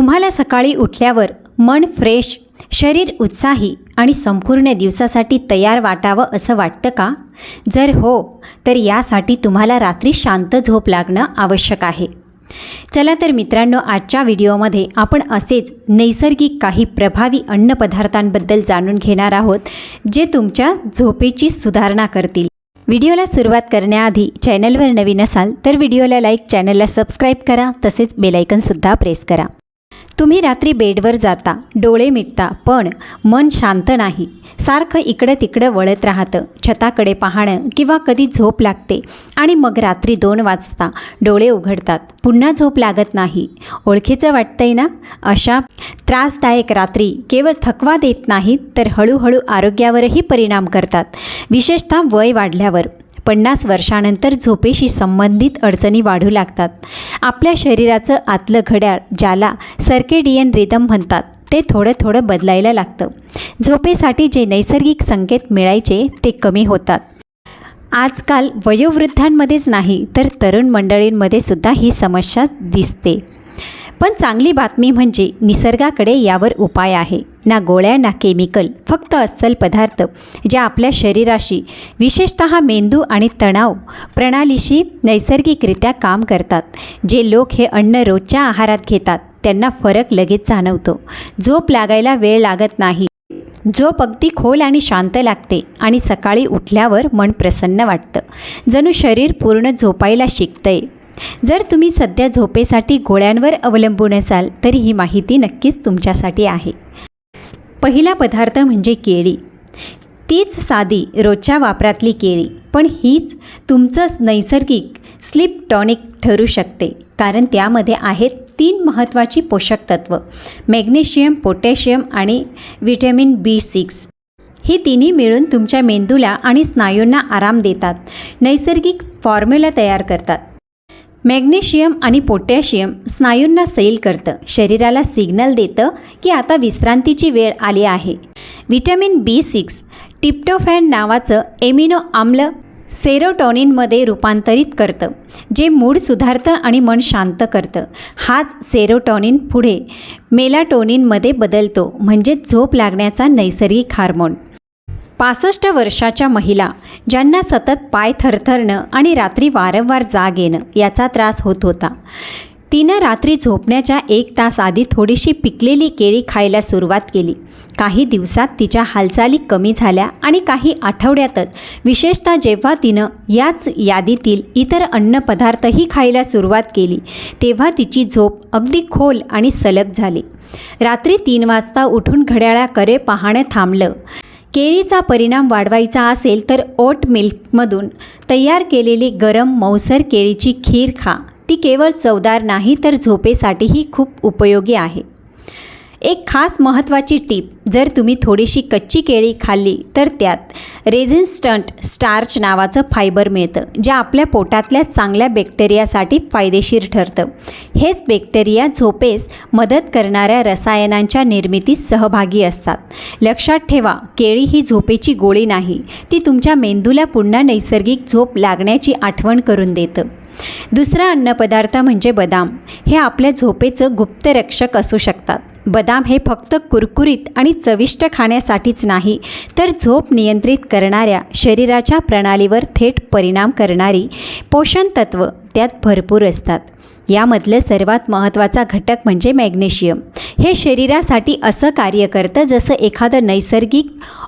तुम्हाला सकाळी उठल्यावर मन फ्रेश शरीर उत्साही आणि संपूर्ण दिवसासाठी तयार वाटावं असं वाटतं का? जर हो तर यासाठी तुम्हाला रात्री शांत झोप लागणं आवश्यक आहे. चला तर मित्रांनो आजच्या व्हिडिओमध्ये आपण असेच नैसर्गिक काही प्रभावी अन्नपदार्थांबद्दल जाणून घेणार आहोत जे तुमच्या झोपेची सुधारणा करतील. व्हिडिओला सुरुवात करण्याआधी चॅनलवर नवीन असाल तर व्हिडिओला लाईक चॅनलला सबस्क्राईब करा तसेच बेलायकनसुद्धा प्रेस करा. तुम्ही रात्री बेडवर जाता डोळे मिटता पण मन शांत नाही. सारखं इकडं तिकडं वळत राहतं छताकडे पाहणं किंवा कधी झोप लागते आणि मग रात्री दोन वाजता डोळे उघडतात. पुन्हा झोप लागत नाही. ओळखीचं वाटतंय ना? अशा त्रासदायक रात्री केवळ थकवा देत नाहीत तर हळूहळू आरोग्यावरही परिणाम करतात. विशेषतः वय वाढल्यावर. पन्नास वर्षानंतर झोपेशी संबंधित अडचणी वाढू लागतात. आपल्या शरीराचं आतलं घड्याळ ज्याला सर्केडियन रिदम म्हणतात ते थोडं थोडं बदलायला लागतं. झोपेसाठी जे नैसर्गिक संकेत मिळायचे ते कमी होतात. आजकाल वयोवृद्धांमध्येच नाही तर तरुण मंडळींमध्ये सुद्धा ही समस्या दिसते. पण चांगली बातमी म्हणजे निसर्गाकडे यावर उपाय आहे. ना गोळ्या ना केमिकल फक्त अस्सल पदार्थ जे आपल्या शरीराशी विशेषत मेंदू आणि तणाव प्रणालीशी नैसर्गिकरित्या काम करतात. जे लोक हे अन्न रोजच्या आहारात घेतात त्यांना फरक लगेच जाणवतो. झोप लागायला वेळ लागत नाही. झोप अगदी खोल आणि शांत लागते आणि सकाळी उठल्यावर मन प्रसन्न वाटतं. जणू शरीर पूर्ण झोपायला शिकतंय. जर तुम्ही सध्या झोपेसाठी गोळ्यांवर अवलंबून असाल तर ही माहिती नक्कीच तुमच्यासाठी आहे. पहिला पदार्थ म्हणजे केळी. तीच साधी रोजच्या वापरातली केळी पण हीच तुमचं नैसर्गिक स्लीप टॉनिक ठरू शकते कारण त्यामध्ये आहेत तीन महत्त्वाची पोषक तत्व मॅग्नेशियम पोटॅशियम आणि व्हिटॅमिन बी सिक्स. ही तिन्ही मिळून तुमच्या मेंदूला आणि स्नायूंना आराम देतात नैसर्गिक फॉर्म्युला तयार करतात. मॅग्नेशियम आणि पोटॅशियम स्नायूंना सैल करतं. शरीराला सिग्नल देतं की आता विश्रांतीची वेळ आली आहे. व्हिटॅमिन बी सिक्स टिप्टोफॅन नावाचं एमिनो आम्ल सेरोटॉनिनमध्ये रूपांतरित करतं जे मूड सुधारतं आणि मन शांत करतं. हाच सेरोटॉनिन पुढे मेलाटोनिनमध्ये बदलतो म्हणजे झोप लागण्याचा नैसर्गिक हार्मोन. पासष्ट वर्षाच्या महिला ज्यांना सतत पाय थरथरणं आणि रात्री वारंवार जाग येणं याचा त्रास होत होता. तिनं रात्री झोपण्याच्या एक तास आधी थोडीशी पिकलेली केळी खायला सुरुवात केली. काही दिवसात तिच्या हालचाली कमी झाल्या आणि काही आठवड्यातच विशेषतः जेव्हा तिनं याच यादीतील इतर अन्नपदार्थही खायला सुरुवात केली तेव्हा तिची झोप अगदी खोल आणि सलग झाली. रात्री तीन वाजता उठून घड्याळाकडे पाहणं थांबलं. केळीचा परिणाम वाढवायचा असेल तर ओट मिल्कमधून तयार केलेली गरम मौसर केळीची खीर खा. ती केवळ चवदार नाही तर झोपेसाठीही खूप उपयोगी आहे. एक खास महत्त्वाची टीप जर तुम्ही थोडीशी कच्ची केळी खाल्ली तर त्यात रेझिन्स्टंट स्टार्च नावाचं फायबर मिळतं जे आपल्या पोटातल्या चांगल्या बॅक्टेरियासाठी फायदेशीर ठरतं. हेच बॅक्टेरिया झोपेस मदत करणाऱ्या रसायनांच्या निर्मितीत सहभागी असतात. लक्षात ठेवा केळी ही झोपेची गोळी नाही ती तुमच्या मेंदूला पुन्हा नैसर्गिक झोप लागण्याची आठवण करून देतं. दुसरा अन्नपदार्थ म्हणजे बदाम. हे आपल्या झोपेचं गुप्तरक्षक असू शकतात. बदाम हे फक्त कुरकुरीत आणि चविष्ट खाण्यासाठीच नाही तर झोप नियंत्रित करणाऱ्या शरीराच्या प्रणालीवर थेट परिणाम करणारी पोषण तत्व त्यात भरपूर असतात. यामधलं सर्वात महत्त्वाचा घटक म्हणजे मॅग्नेशियम. हे शरीरासाठी असं कार्य करतं जसं एखादं नैसर्गिक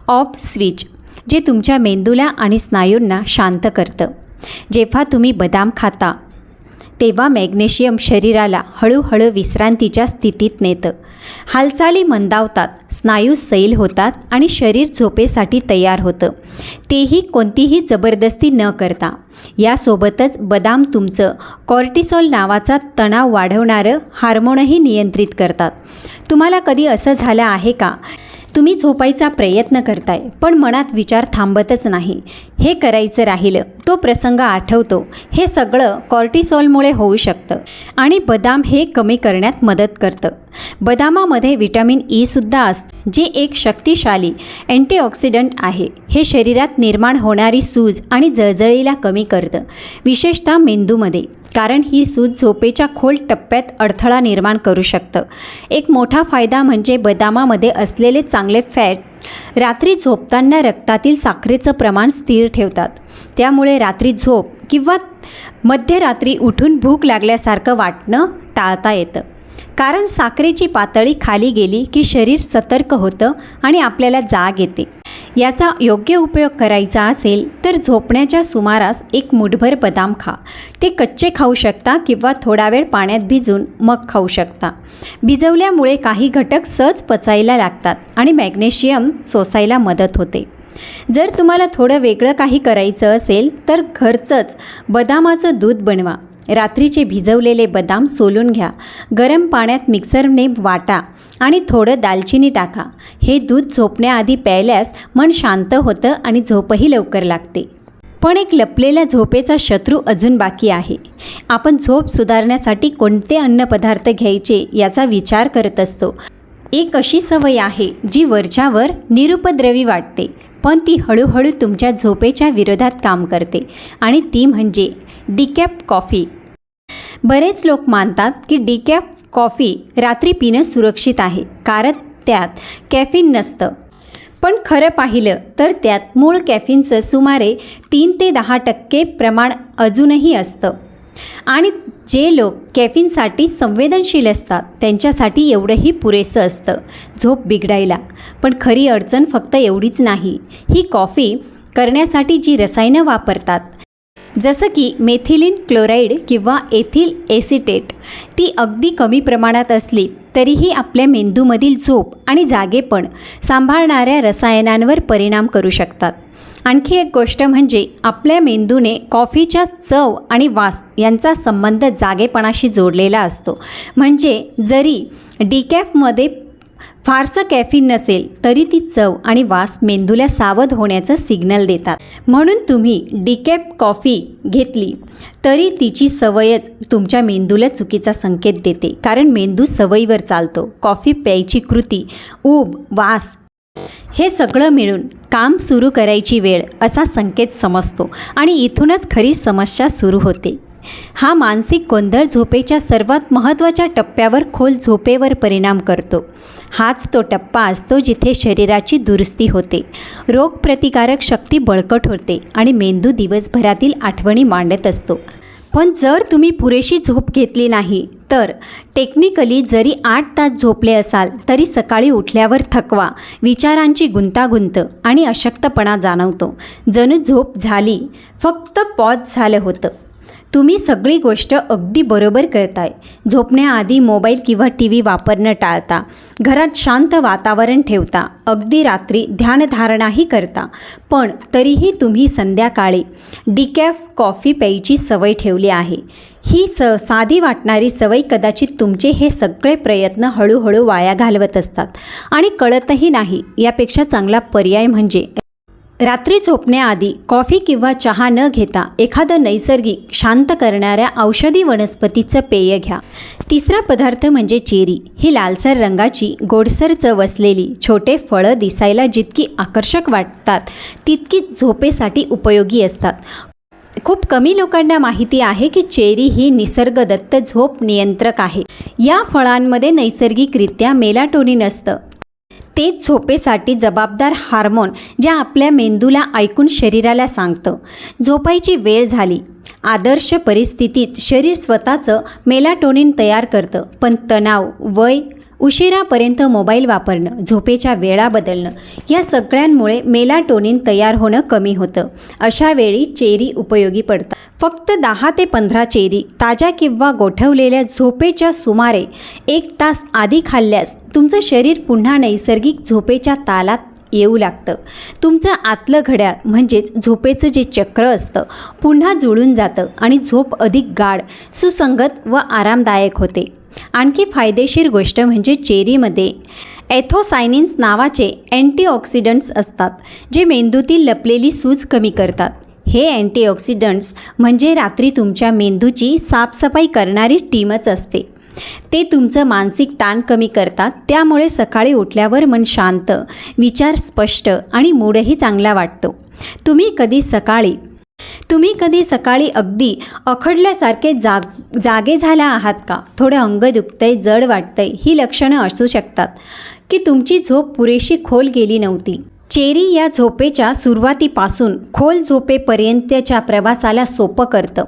ऑफ स्विच जे तुमच्या मेंदूला आणि स्नायूंना शांत करतं. जेव्हा तुम्ही बदाम खाता तेव्हा मॅग्नेशियम शरीराला हळूहळू विश्रांतीच्या स्थितीत नेतं. हालचाली मंदावतात स्नायू सैल होतात आणि शरीर झोपेसाठी तयार होतं. तेही कोणतीही जबरदस्ती न करता. यासोबतच बदाम तुमचं कॉर्टिसॉल नावाचा तणाव वाढवणारं हार्मोनही नियंत्रित करतात. तुम्हाला कधी असं झालं आहे का? तुम्ही झोपायचा प्रयत्न करताय पण मनात विचार थांबतच नाही. हे करायचं राहिलं तो प्रसंग आठवतो. हे सगळं कॉर्टिसॉलमुळे होऊ शकतं आणि बदाम हे कमी करण्यात मदत करतं. बदामामध्ये विटॅमिन ईसुद्धा असतं जे एक शक्तिशाली अँटीऑक्सिडंट आहे. हे शरीरात निर्माण होणारी सूज आणि जळजळीला कमी करतं विशेषतः मेंदूमध्ये. कारण ही सूज झोपेच्या खोल टप्प्यात अडथळा निर्माण करू शकतं. एक मोठा फायदा म्हणजे बदामामध्ये असलेले चांगले फॅट रात्री झोपताना रक्तातील साखरेचं प्रमाण स्थिर ठेवतात. त्यामुळे रात्री झोप किंवा मध्यरात्री उठून भूक लागल्यासारखं वाटणं टाळता येतं. कारण साखरेची पातळी खाली गेली की शरीर सतर्क होतं आणि आपल्याला जाग येते. याचा योग्य उपयोग करायचा असेल तर झोपण्याच्या सुमारास एक मुठभर बदाम खा. ते कच्चे खाऊ शकता किंवा थोडा वेळ पाण्यात भिजून मग खाऊ शकता. भिजवल्यामुळे काही घटक सहज पचायला लागतात आणि मॅग्नेशियम सोसायला मदत होते. जर तुम्हाला थोडं वेगळं काही करायचं असेल तर घरचंच बदामाचं दूध बनवा. रात्रीचे भिजवलेले बदाम सोलून घ्या. गरम पाण्यात मिक्सरने वाटा आणि थोडं दालचिनी टाका. हे दूध झोपण्याआधी प्यायल्यास मन शांत होतं आणि झोपही लवकर लागते. पण एक लपलेला झोपेचा शत्रू अजून बाकी आहे. आपण झोप सुधारण्यासाठी कोणते अन्नपदार्थ घ्यायचे याचा विचार करत असतो. एक अशी सवय आहे जी वरच्यावर निरुपद्रवी वाटते. पण ती हळूहळू तुमच्या झोपेच्या विरोधात काम करते. आणि ती म्हणजे डिकॅप कॉफी. बरेच लोक मानतात की डिकॅप कॉफी रात्री पिणं सुरक्षित आहे. कारण त्यात कॅफिन नसतं. पण खरं पाहिलं तर त्यात मूळ कॅफिनचं सुमारे तीन ते दहा टक्के प्रमाण अजूनही असतं. आणि जे लोक कॅफिनसाठी संवेदनशील असतात त्यांच्यासाठी एवढंही पुरेसं असतं. झोप बिघडायला. पण खरी अडचण फक्त एवढीच नाही. ही कॉफी करण्यासाठी जी रसायनं वापरतात जसं की मेथिलीन क्लोराईड किंवा एथिल एसिटेट ती अगदी कमी प्रमाणात असली तरीही आपल्या मेंदूमधील झोप आणि जागेपण सांभाळणाऱ्या रसायनांवर परिणाम करू शकतात. आणखी एक गोष्ट म्हणजे आपल्या मेंदूने कॉफीच्या चव आणि वास यांचा संबंध जागेपणाशी जोडलेला असतो. म्हणजे जरी डिकॅफमध्ये फारसं कॅफिन नसेल तरी ती चव आणि वास मेंदूला सावध होण्याचं सिग्नल देतात. म्हणून तुम्ही डिकॅप कॉफी घेतली तरी तिची सवयच तुमच्या मेंदूला चुकीचा संकेत देते. कारण मेंदू सवयीवर चालतो. कॉफी प्यायची कृती ऊब वास हे सगळं मिळून काम सुरू करायची वेळ असा संकेत समजतो आणि इथूनच खरी समस्या सुरू होते. हा मानसिक गोंधळ झोपेच्या सर्वात महत्त्वाच्या टप्प्यावर खोल झोपेवर परिणाम करतो. हाच तो टप्पा असतो जिथे शरीराची दुरुस्ती होते. रोगप्रतिकारक शक्ती बळकट होते आणि मेंदू दिवसभरातील आठवणी मांडत असतो. पण जर तुम्ही पुरेशी झोप घेतली नाही तर टेक्निकली जरी आठ तास झोपले असाल तरी सकाळी उठल्यावर थकवा विचारांची गुंतागुंत आणि अशक्तपणा जाणवतो. जणू झोप झाली फक्त पॉज झालं होतं. तुम्ही सगळी गोष्ट अगदी बरोबर करताय. झोपण्याआधी मोबाईल किंवा टी व्ही वापरणं टाळता. घरात शांत वातावरण ठेवता. अगदी रात्री ध्यानधारणाही करता. पण तरीही तुम्ही संध्याकाळी डिकॅफ कॉफी प्यायची सवय ठेवली आहे. ही स साधी वाटणारी सवय कदाचित तुमचे हे सगळे प्रयत्न हळूहळू वाया घालवत असतात. आणि कळतही नाही. यापेक्षा चांगला पर्याय म्हणजे रात्री झोपण्याआधी कॉफी किंवा चहा न घेता एखादं नैसर्गिक शांत करणाऱ्या औषधी वनस्पतीचं पेय घ्या. तिसरा पदार्थ म्हणजे चेरी. ही लालसर रंगाची गोडसर चव असलेली छोटे फळं दिसायला जितकी आकर्षक वाटतात तितकीच झोपेसाठी उपयोगी असतात. खूप कमी लोकांना माहिती आहे की चेरी ही निसर्गदत्त झोप नियंत्रक आहे. या फळांमध्ये नैसर्गिकरित्या मेलाटोनिन असतं. तेच झोपेसाठी जबाबदार हार्मोन ज्या आपल्या मेंदूला ऐकून शरीराला सांगतं. झोपायची वेळ झाली. आदर्श परिस्थितीत शरीर स्वतःचं मेलाटोनिन तयार करतं. पण तणाव वय उशिरापर्यंत मोबाईल वापरणं झोपेच्या वेळा बदलणं या सगळ्यांमुळे मेलाटोनिन तयार होणं कमी होतं. अशा वेळी चेरी उपयोगी पडतात. फक्त दहा ते पंधरा चेरी ताज्या किंवा गोठवलेल्या झोपेच्या सुमारे एक तास आधी खाल्ल्यास तुमचं शरीर पुन्हा नैसर्गिक झोपेच्या तालात येऊ लागतं. तुमचं आतलं घड्याळ म्हणजेच झोपेचं जे चक्र असतं पुन्हा जुळून जातं आणि झोप अधिक गाढ सुसंगत व आरामदायक होते. आणखी फायदेशीर गोष्ट म्हणजे चेरीमध्ये ॲथोसायनिन्स नावाचे अँटीऑक्सिडंट्स असतात जे मेंदूतील लपलेली सूज कमी करतात. हे अँटीऑक्सिडंट्स म्हणजे रात्री तुमच्या मेंदूची साफसफाई करणारी टीमच असते. ते तुमचं मानसिक ताण कमी करतात त्यामुळे सकाळी उठल्यावर मन शांत विचार स्पष्ट आणि मूडही चांगला वाटतो. तुम्ही कधी सकाळी तुम्ही कधी सकाळी अगदी अखडल्यासारखे जाग जागे झाल्या आहात का? थोडं अंग दुखतंय जड वाटतंय ही लक्षणं असू शकतात. की तुमची झोप पुरेशी खोल गेली नव्हती. चेरी या झोपेच्या सुरुवातीपासून खोल झोपेपर्यंतच्या प्रवासाला सोपं करतं.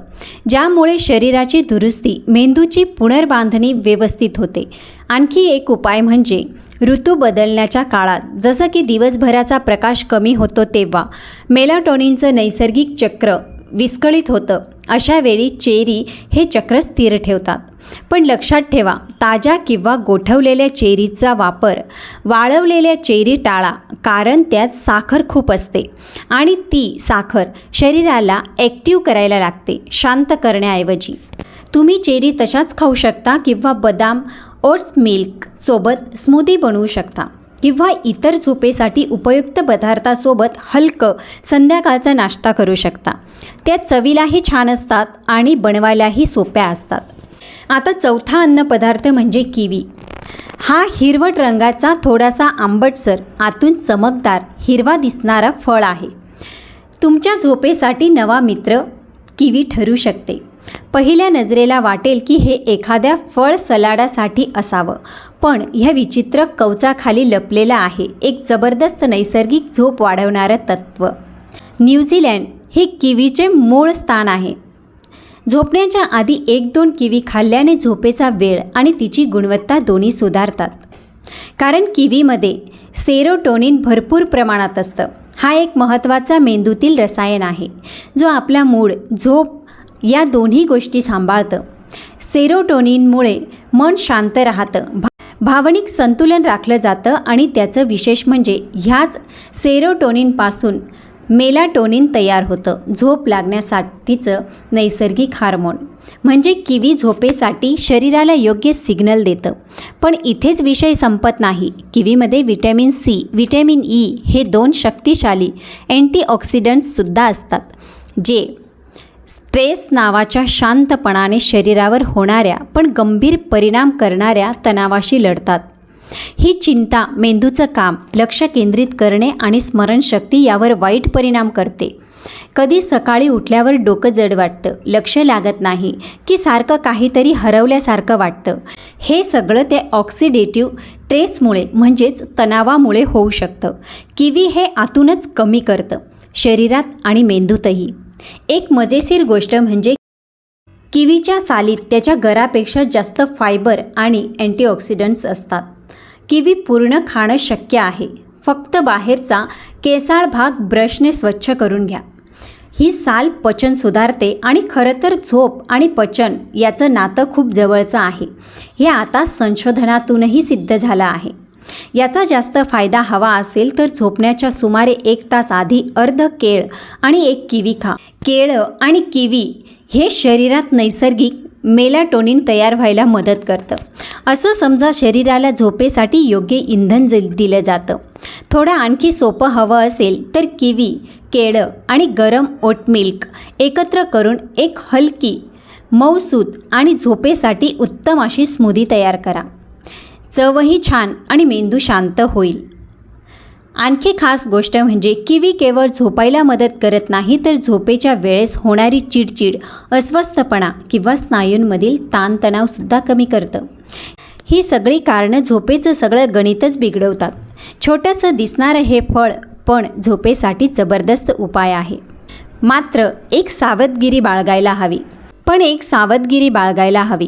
ज्यामुळे शरीराची दुरुस्ती मेंदूची पुनर्बांधणी व्यवस्थित होते. आणखी एक उपाय म्हणजे ऋतू बदलण्याच्या काळात जसं की दिवसभराचा प्रकाश कमी होतो तेव्हा मेलाटॉनिनचं नैसर्गिक चक्र विस्कळीत होतं. अशा वेळी चेरी हे चक्र स्थिर ठेवतात. पण लक्षात ठेवा ताज्या किंवा गोठवलेल्या चेरीचा वापर वाळवलेल्या चेरी टाळा कारण त्यात साखर खूप असते आणि ती साखर शरीराला ॲक्टिव्ह करायला लागते शांत करण्याऐवजी. तुम्ही चेरी तशाच खाऊ शकता किंवा बदाम ओट्स मिल्क सोबत स्मूदी बनवू शकता. किंवा इतर झोपेसाठी उपयुक्त पदार्थासोबत हलकं संध्याकाळचा नाश्ता करू शकता. त्या चवीलाही छान असतात आणि बनवायलाही सोप्या असतात. आता चौथा अन्नपदार्थ म्हणजे किवी. हा हिरवट रंगाचा थोडासा आंबटसर आतून चमकदार हिरवा दिसणारा फळ आहे. तुमच्या झोपेसाठी नवा मित्र किवी ठरू शकते. पहिल्या नजरेला वाटेल की हे एखाद्या फळ सलाडासाठी असावं. पण ह्या विचित्र कवचाखाली लपलेलं आहे एक जबरदस्त नैसर्गिक झोप वाढवणारं तत्त्व न्यूझीलँड हे किवीचे मूळ स्थान आहे. झोपण्याच्या आधी एक दोन किवी खाल्ल्याने झोपेचा वेळ आणि तिची गुणवत्ता दोन्ही सुधारतात. कारण किवीमध्ये सेरोटोनिन भरपूर प्रमाणात असतं. हा एक महत्त्वाचा मेंदूतील रसायन आहे जो आपला मूड झोप या दोन्ही गोष्टी सांभाळतं. सेरोटोनिनमुळे मन शांत राहतं. भा भावनिक संतुलन राखलं जातं आणि त्याचं विशेष म्हणजे ह्याच सेरोटोनिनपासून मेलाटोनिन तयार होतं. झोप लागण्यासाठीचं नैसर्गिक हार्मोन. म्हणजे किवी झोपेसाठी शरीराला योग्य सिग्नल देतं. पण इथेच विषय संपत नाही. किवीमध्ये विटॅमिन सी विटॅमिन ई हे दोन शक्तिशाली अँटीऑक्सिडंट्ससुद्धा असतात जे स्ट्रेस नावाच्या शांतपणाने शरीरावर होणाऱ्या पण गंभीर परिणाम करणाऱ्या तणावाशी लढतात. ही चिंता मेंदूचं काम लक्ष केंद्रित करणे आणि स्मरणशक्ती यावर वाईट परिणाम करते. कधी सकाळी उठल्यावर डोकं जड वाटतं लक्ष लागत नाही की सारखं काहीतरी हरवल्यासारखं वाटतं. हे सगळं ते ऑक्सिडेटिव्ह ट्रेसमुळे म्हणजेच तणावामुळे होऊ शकतं. किवी हे आतूनच कमी करतं शरीरात आणि मेंदूतही. एक मजेशीर गोष्ट म्हणजे किवीच्या सालीत त्याच्या गरापेक्षा जास्त फायबर आणि अँटीऑक्सिडंट्स असतात. किवी पूर्ण खाणं शक्य आहे. फक्त बाहेरचा केसाळ भाग ब्रशने स्वच्छ करून घ्या. ही साल पचन सुधारते आणि खरं तर झोप आणि पचन याचं नातं खूप जवळचं आहे. हे आता संशोधनातूनही सिद्ध झालं आहे. याचा जास्त फायदा हवा असेल तर झोपण्याच्या सुमारे एक तास आधी अर्ध केळ आणि एक किवी खा. केळं आणि किवी हे शरीरात नैसर्गिक मेलाटोनिन तयार व्हायला मदत करतं. असं समजा शरीराला झोपेसाठी योग्य इंधन ज दिलं जातं. थोडं आणखी सोपं हवं असेल तर किवी केळं आणि गरम ओट मिल्क एकत्र करून एक हलकी मऊसूत आणि झोपेसाठी उत्तम अशी स्मूदी तयार करा. चवही छान आणि मेंदू शांत होईल. आणखी खास गोष्ट म्हणजे किवी केवळ झोपायला मदत करत नाही तर झोपेच्या वेळेस होणारी चिडचिड अस्वस्थपणा किंवा स्नायूंमधील ताणतणावसुद्धा कमी करतं. ही सगळी कारणं झोपेचं सगळं गणितच बिघडवतात. छोटंसं दिसणारं हे फळ पण झोपेसाठी जबरदस्त उपाय आहे. मात्र एक सावधगिरी बाळगायला हवी. पण एक सावधगिरी बाळगायला हवी.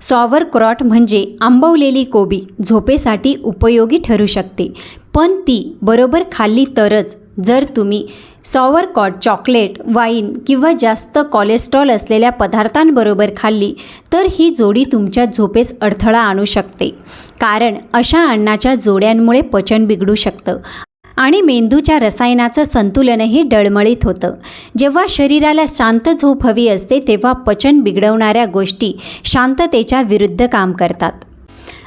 सॉवर क्रॉट म्हणजे आंबवलेली कोबी झोपेसाठी उपयोगी ठरू शकते. पण ती बरोबर खाल्ली तरच जर तुम्ही सॉवर कॉट चॉकलेट वाईन किंवा जास्त कोलेस्ट्रॉल असलेल्या पदार्थांबरोबर खाल्ली तर ही जोडी तुमच्या झोपेस अडथळा आणू शकते. कारण अशा अन्नाच्या जोड्यांमुळे पचन बिघडू शकतं. आणि मेंदूच्या रसायनाचं संतुलनही डळमळीत होतं. जेव्हा शरीराला शांत झोप हवी असते तेव्हा पचन बिघडवणाऱ्या गोष्टी शांततेच्या विरुद्ध काम करतात.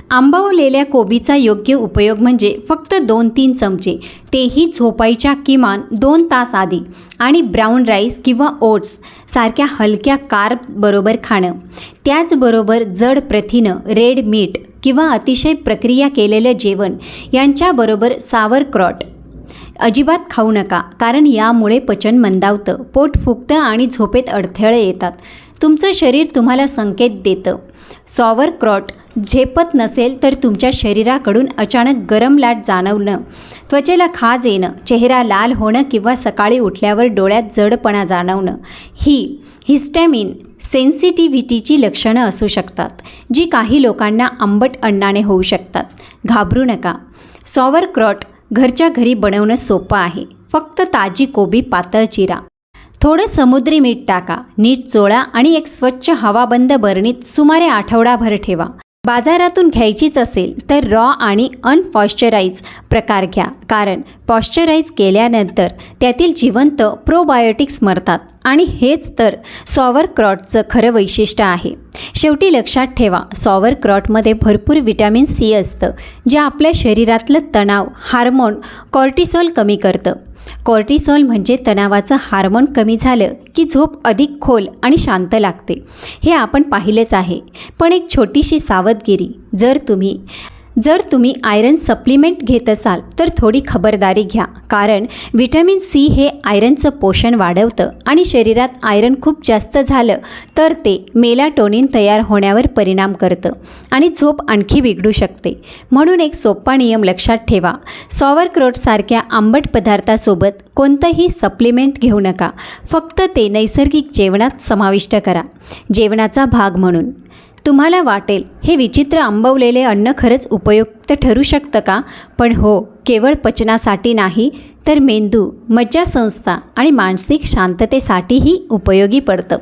आंबवलेल्या कोबीचा योग्य उपयोग म्हणजे फक्त दोन तीन चमचे तेही झोपायच्या किमान दोन तास आधी आणि ब्राऊन राईस किंवा ओट्स सारख्या हलक्या कार्ब्सबरोबर खाणं. त्याचबरोबर जड प्रथिनं रेड मीठ किंवा अतिशय प्रक्रिया केलेलं जेवण यांच्याबरोबर सावर क्रॉट अजिबात खाऊ नका कारण यामुळे पचन मंदावतं पोट फुगतं आणि झोपेत अडथळे येतात. तुमचं शरीर तुम्हाला संकेत देतं. सॉवर क्रॉट झेपत नसेल तर तुमच्या शरीराकडून अचानक गरम लाट जाणवणं त्वचेला खाज येणं चेहरा लाल होणं किंवा सकाळी उठल्यावर डोळ्यात जडपणा जाणवणं ही हिस्टॅमिन सेन्सिटिव्हिटीची लक्षणं असू शकतात जी काही लोकांना आंबट अन्नाने होऊ शकतात. घाबरू नका. सॉवर क्रॉट घरच्या घरी बनवणं सोपं आहे. फक्त ताजी कोबी पातळ चिरा. थोडं समुद्री मीठ टाका. नीट चोळा आणि एक स्वच्छ हवाबंद बरणीत सुमारे आठवडाभर ठेवा. बाजारातून घ्यायचीच असेल तर रॉ आणि अनपॉश्चराईज प्रकार घ्या. कारण पॉश्चराईज केल्यानंतर त्यातील जिवंत प्रोबायोटिक्स मरतात. आणि हेच तर सॉवर क्रॉटचं खरं वैशिष्ट्य आहे. शेवटी लक्षात ठेवा सॉवर क्रॉटमध्ये भरपूर विटॅमिन सी असतं जे आपल्या शरीरातलं तणाव हार्मोन कॉर्टिसॉल कमी करतं. कॉर्टिसॉल म्हणजे तणावाचं हार्मोन कमी झालं की झोप अधिक खोल आणि शांत लागते. हे आपण पाहिलंच आहे. पण एक छोटीशी सावधगिरी जर तुम्ही जर तुम्ही आयरन सप्लिमेंट घेत असाल तर थोडी खबरदारी घ्या. कारण व्हिटॅमिन सी हे आयरनचं पोषण वाढवतं आणि शरीरात आयरन खूप जास्त झालं तर ते मेलाटोनिन तयार होण्यावर परिणाम करतं आणि झोप आणखी बिघडू शकते. म्हणून एक सोपा नियम लक्षात ठेवा. सॉवर क्रोटसारख्या आंबट पदार्थासोबत कोणतंही सप्लिमेंट घेऊ नका. फक्त ते नैसर्गिक जेवणात समाविष्ट करा. जेवणाचा भाग म्हणून. तुम्हाला वाटेल हे विचित्र आंबवलेले अन्न खरंच उपयुक्त ठरू शकतं का? पण हो केवळ पचनासाठी नाही तर मेंदू मज्जासंस्था आणि मानसिक शांततेसाठीही उपयोगी पडतं.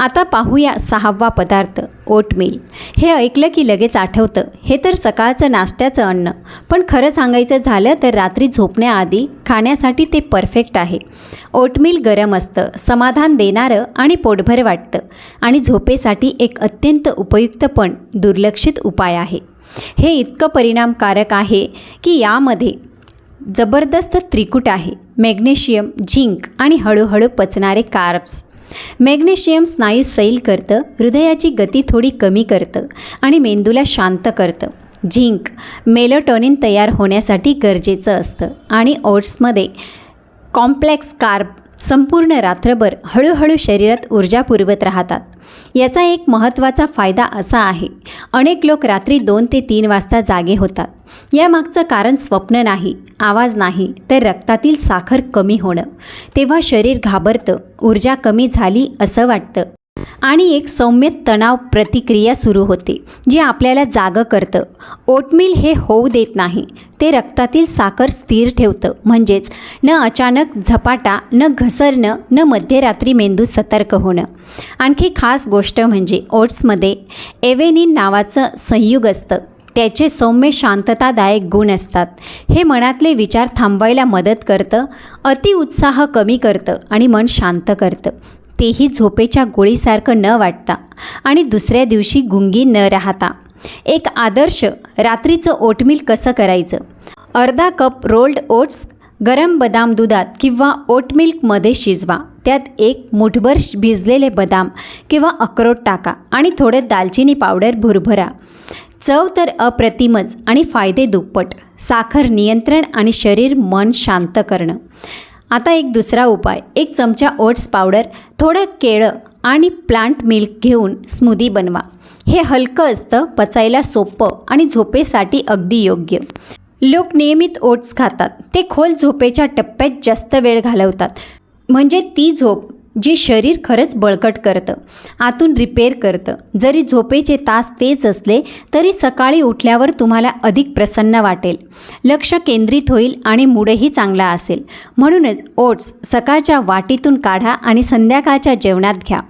आता पाहूया सहावा पदार्थ ओटमील. हे ऐकलं की लगेच आठवतं हे तर सकाळचं नाश्त्याचं अन्न. पण खरं सांगायचं झालं तर रात्री झोपण्याआधी खाण्यासाठी ते परफेक्ट आहे. ओटमील गरम असतं समाधान देणारं आणि पोटभर वाटतं. आणि झोपेसाठी एक अत्यंत उपयुक्त पण दुर्लक्षित उपाय आहे. हे इतकं परिणामकारक आहे की यामध्ये जबरदस्त त्रिकूट आहे. मॅग्नेशियम झिंक आणि हळूहळू पचणारे कार्ब्स. मॅग्नेशियम स्नायू सैल करतं हृदयाची गती थोडी कमी करतं आणि मेंदूला शांत करतं. झिंक मेलोटॉनिन तयार होण्यासाठी गरजेचं असतं आणि ओट्समध्ये कॉम्प्लेक्स कार्ब संपूर्ण रात्रभर हळूहळू शरीरात ऊर्जा पुरवत राहतात. याचा एक महत्त्वाचा फायदा असा आहे अनेक लोक रात्री दोन ते तीन वाजता जागे होतात. यामागचं कारण स्वप्न नाही आवाज नाही तर रक्तातील साखर कमी होणं. तेव्हा शरीर घाबरतं ऊर्जा कमी झाली असं वाटतं. आणि एक सौम्य तणाव प्रतिक्रिया सुरू होते जी आपल्याला जागं करतं. ओटमील हे होऊ देत नाही. ते रक्तातील साखर स्थिर ठेवतं. म्हणजेच न अचानक झपाटा न घसरणं न मध्यरात्री मेंदू सतर्क होणं. आणखी खास गोष्ट म्हणजे ओट्समध्ये एव्हेनिन नावाचं संयुग असतं. त्याचे सौम्य शांततादायक गुण असतात. हे मनातले विचार थांबवायला मदत करतं अतिउत्साह कमी करतं आणि मन शांत करतं. तेही झोपेच्या गोळीसारखं न वाटता आणि दुसऱ्या दिवशी गुंगी न राहता. एक आदर्श रात्रीचं ओटमील कसं करायचं? अर्धा कप रोल्ड ओट्स गरम बदाम दुधात किंवा ओट मिल्कमध्ये शिजवा. त्यात एक मुठभर भिजलेले बदाम किंवा अक्रोड टाका आणि थोडं दालचिनी पावडर भुरभरा. चव तर अप्रतिमच आणि फायदे दुप्पट. साखर नियंत्रण आणि शरीर मन शांत करणं. आता एक दुसरा उपाय. एक चमचा ओट्स पावडर थोडं केळं आणि प्लांट मिल्क घेऊन स्मूदी बनवा. हे हलकं असतं पचायला सोपं आणि झोपेसाठी अगदी योग्य. लोक नियमित ओट्स खातात. ते खोल झोपेच्या टप्प्यात जास्त वेळ घालवतात. म्हणजे ती झोप जी शरीर खरंच बळकट करतं आतून रिपेअर करतं. जरी झोपेचे तास तेच असले तरी सकाळी उठल्यावर तुम्हाला अधिक प्रसन्न वाटेल. लक्ष केंद्रित होईल आणि मूडही चांगला असेल. म्हणूनच ओट्स सकाळच्या वाटीतून काढा आणि संध्याकाळच्या जेवणात घ्या.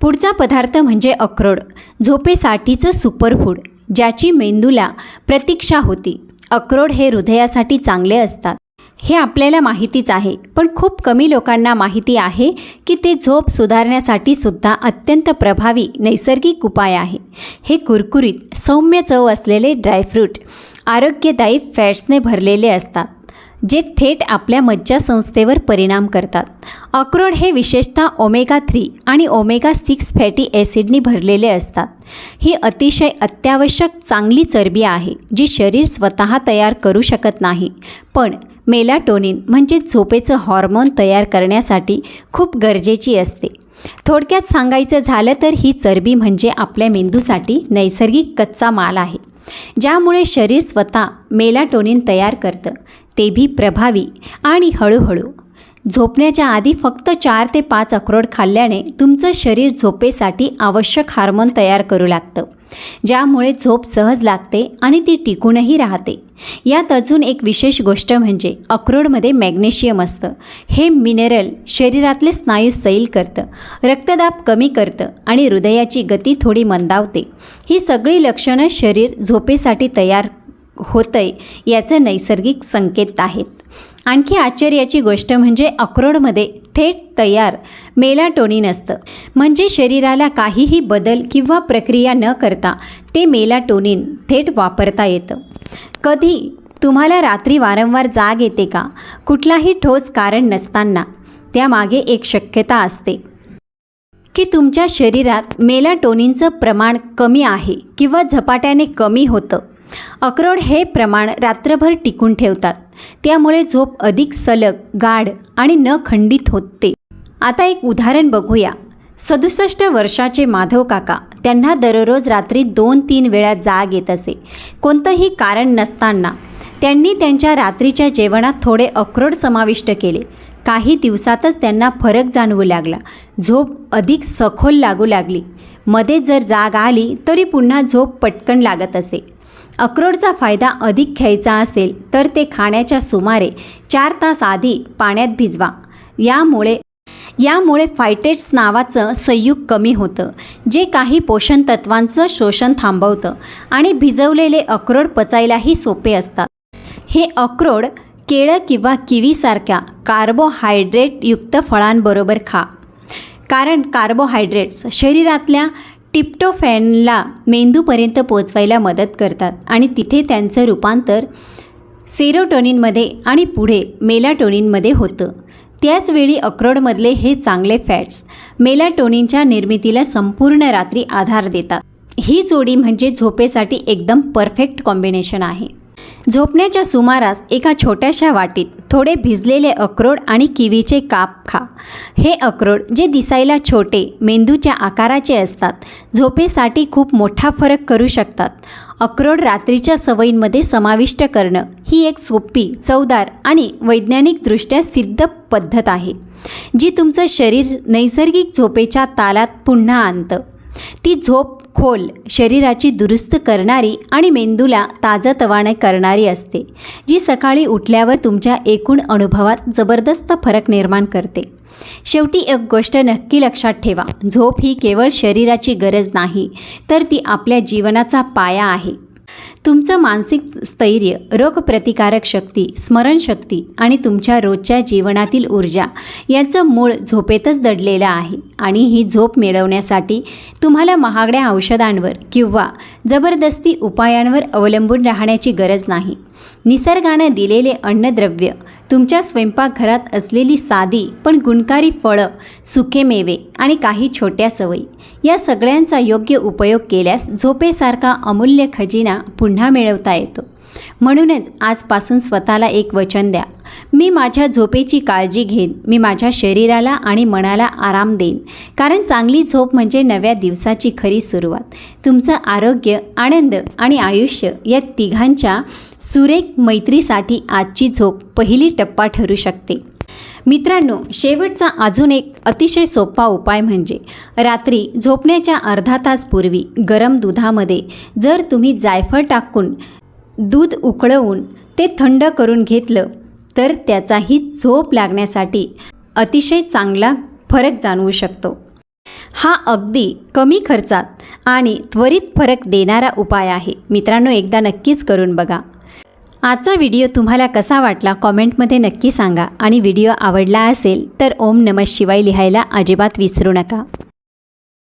पुढचा पदार्थ म्हणजे अक्रोड. झोपेसाठीचं सुपरफूड ज्याची मेंदूला प्रतीक्षा होती. अक्रोड हे हृदयासाठी चांगले असतात. हे आपल्याला माहितीच आहे. पण खूप कमी लोकांना माहिती आहे की ते झोप सुधारण्यासाठी सुद्धा अत्यंत प्रभावी नैसर्गिक उपाय आहे. हे कुरकुरीत सौम्य चव असलेले ड्रायफ्रूट आरोग्यदायी फॅट्सने भरलेले असतात. जे थेट आपल्या मज्जासंस्थेवर परिणाम करतात. अक्रोड हे विशेषतः ओमेगा थ्री आणि ओमेगा सिक्स फॅटी ॲसिडनी भरलेले असतात. ही अतिशय अत्यावश्यक चांगली चरबी आहे जी शरीर स्वतः तयार करू शकत नाही. पण मेलाटोनिन म्हणजे झोपेचं हॉर्मोन तयार करण्यासाठी खूप गरजेची असते. थोडक्यात सांगायचं झालं तर ही चरबी म्हणजे आपल्या मेंदूसाठी नैसर्गिक कच्चा माल आहे. ज्यामुळे शरीर स्वतः मेलाटोनिन तयार करतं. तेभी प्रभावी आणि हळूहळू. झोपण्याच्या आधी फक्त चार ते पाच अक्रोड खाल्ल्याने तुमचं शरीर झोपेसाठी आवश्यक हार्मोन तयार करू लागतं ज्यामुळे झोप सहज लागते आणि ती टिकूनही राहते. यात अजून एक विशेष गोष्ट म्हणजे अक्रोडमध्ये मॅग्नेशियम असतं. हे मिनरल शरीरातले स्नायू सैल करतं रक्तदाब कमी करतं आणि हृदयाची गती थोडी मंदावते. ही सगळी लक्षणं शरीर झोपेसाठी तयार होतंय याचे नैसर्गिक संकेत आहेत. आणखी आश्चर्याची गोष्ट म्हणजे अक्रोडमध्ये थेट तयार मेलाटोनिन असतं. म्हणजे शरीराला काहीही बदल किंवा प्रक्रिया न करता ते मेलाटोनिन थेट वापरता येतं. कधी तुम्हाला रात्री वारंवार जाग येते का? कुठलाही ठोस कारण नसताना. त्यामागे एक शक्यता असते. की तुमच्या शरीरात मेलाटोनिनचं प्रमाण कमी आहे किंवा झपाट्याने कमी होतं. अक्रोड हे प्रमाण रात्रभर टिकून ठेवतात. त्यामुळे झोप अधिक सलग गाढ आणि न खंडित होते. आता एक उदाहरण बघूया. सदुसष्ट वर्षाचे माधव काका त्यांना दररोज रात्री दोन तीन वेळा जाग येत असे. कोणतंही कारण नसताना त्यांनी त्यांच्या रात्रीच्या जेवणात थोडे अक्रोड समाविष्ट केले. काही दिवसातच त्यांना फरक जाणवू लागला. झोप अधिक सखोल लागू लागली. मध्ये जर जाग आली तरी पुन्हा झोप पटकन लागत असे. अक्रोडचा फायदा अधिक घ्यायचा असेल तर ते खाण्याच्या सुमारे चार तास आधी पाण्यात भिजवा. यामुळे यामुळे फायटेट्स नावाचं संयुग कमी होतं जे काही पोषण तत्वांचं शोषण थांबवतं आणि भिजवलेले अक्रोड पचायलाही सोपे असतात. हे अक्रोड केळं किंवा किवीसारख्या कार्बोहायड्रेटयुक्त फळांबरोबर खा. कारण कार्बोहायड्रेट्स शरीरातल्या टिप्टोफॅनला मेंदूपर्यंत पोचवायला मदत करतात आणि तिथे त्यांचं रूपांतर सेरोटोनिनमध्ये आणि पुढे मेलाटोनिनमध्ये होतं. त्याचवेळी अक्रोडमधले हे चांगले फॅट्स मेलाटोनिनच्या निर्मितीला संपूर्ण रात्री आधार देतात. ही जोडी म्हणजे झोपेसाठी एकदम परफेक्ट कॉम्बिनेशन आहे. झोपण्याच्या सुमारास एका छोट्याशा वाटीत थोडे भिजलेले अक्रोड आणि किवीचे काप खा. हे अक्रोड जे दिसायला छोटे मेंदूच्या आकाराचे असतात झोपेसाठी खूप मोठा फरक करू शकतात. अक्रोड रात्रीच्या सवयींमध्ये समाविष्ट करणं ही एक सोपी चवदार आणि वैज्ञानिकदृष्ट्या सिद्ध पद्धत आहे जी तुमचं शरीर नैसर्गिक झोपेच्या तालात पुन्हा आणतं. ती झोप खोल शरीराची दुरुस्त करणारी आणि मेंदूला ताजतवाने करणारी असते जी सकाळी उठल्यावर तुमच्या एकूण अनुभवात जबरदस्त फरक निर्माण करते. शेवटी एक गोष्ट नक्की लक्षात ठेवा झोप ही केवळ शरीराची गरज नाही तर ती आपल्या जीवनाचा पाया आहे. तुमचं मानसिक स्थैर्य रोगप्रतिकारक शक्ती स्मरणशक्ती आणि तुमच्या रोजच्या जीवनातील ऊर्जा यांचं मूळ झोपेतच दडलेलं आहे. आणि ही झोप मिळवण्यासाठी तुम्हाला महागड्या औषधांवर किंवा जबरदस्ती उपायांवर अवलंबून राहण्याची गरज नाही. निसर्गानं दिलेले अन्नद्रव्य तुमच्या स्वयंपाकघरात असलेली साधी पण गुणकारी फळं सुके मेवे आणि काही छोट्या सवयी या सगळ्यांचा योग्य उपयोग केल्यास झोपेसारखा अमूल्य खजिना पुन्हा पुन्हा मिळवता येतो. म्हणूनच आजपासून स्वतःला एक वचन द्या. मी माझ्या झोपेची काळजी घेईन. मी माझ्या शरीराला आणि मनाला आराम देईन. कारण चांगली झोप म्हणजे नव्या दिवसाची खरी सुरुवात. तुमचं आरोग्य आनंद आणि आयुष्य या तिघांच्या सुरेख मैत्रीसाठी आजची झोप पहिली टप्पा ठरू शकते. मित्रांनो शेवटचा अजून एक अतिशय सोपा उपाय म्हणजे रात्री झोपण्याच्या अर्धा तासपूर्वी गरम दुधामध्ये जर तुम्ही जायफळ टाकून दूध उकळवून ते थंड करून घेतलं तर त्याचाही झोप लागण्यासाठी अतिशय चांगला फरक जाणवू शकतो. हा अगदी कमी खर्चात आणि त्वरित फरक देणारा उपाय आहे. मित्रांनो एकदा नक्कीच करून बघा. आजचा व्हिडिओ तुम्हाला कसा वाटला कॉमेंटमध्ये नक्की सांगा. आणि व्हिडिओ आवडला असेल तर ओम नमः शिवाय लिहायला अजिबात विसरू नका.